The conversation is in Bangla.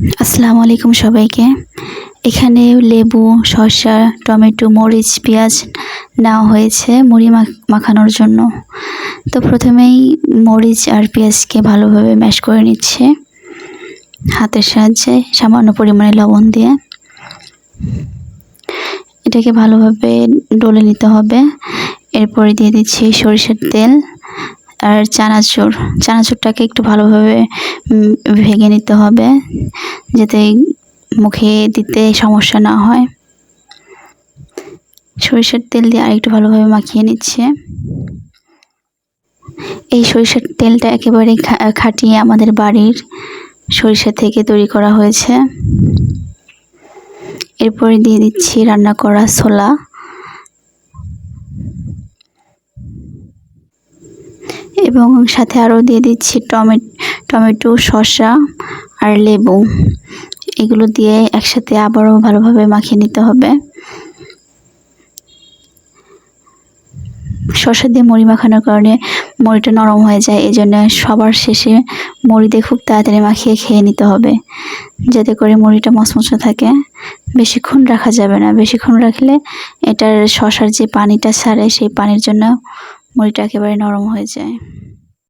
আসসালামু আলাইকুম সবাইকে। এখানে লেবু, শসা, টমেটো, মরিচ, পেঁয়াজ নেওয়া হয়েছে মুড়ি মাখ- মাখানোর জন্য। তো প্রথমেই মরিচ আর পেঁয়াজকে ভালোভাবে ম্যাশ করে নিচ্ছে। হাতের সাহায্যে সামান্য পরিমাণে লবণ দিয়ে। এটাকে ভালোভাবে ডলে নিতে হবে। এরপরে দিয়ে দিচ্ছি সরিষার তেল। আর চানাচুর, চানাচুরটাকে একটু ভালোভাবে ভেঙে নিতে হবে যাতে মুখে দিতে সমস্যা না হয়। সরিষার তেল দিয়ে আরেকটু ভালোভাবে মাখিয়ে নিচ্ছে। এই সরিষার তেলটা একেবারে খাঁটিয়ে আমাদের বাড়ির সরিষা থেকে তৈরি করা হয়েছে। এরপরে দিয়ে দিচ্ছি রান্না করা ছোলা। এবং সাথে আরও দিয়ে দিচ্ছি টমেটো টমেটো, শসা আর লেবু। এগুলো দিয়ে একসাথে আবারও ভালোভাবে মাখিয়ে নিতে হবে। শসা দিয়ে মুড়ি মাখানোর কারণে মুড়িটা নরম হয়ে যায় এই জন্য সবার শেষে মুড়ি দিয়ে খুব তাড়াতাড়ি মাখিয়ে খেয়ে নিতে হবে। যাতে করে মুড়িটা মচমচে থাকে। বেশিক্ষণ রাখা যাবে না। বেশিক্ষণ রাখলে এটার শসার যে পানিটা ছাড়ে, সেই পানির জন্য মুড়িটা একেবারে নরম হয়ে যায়।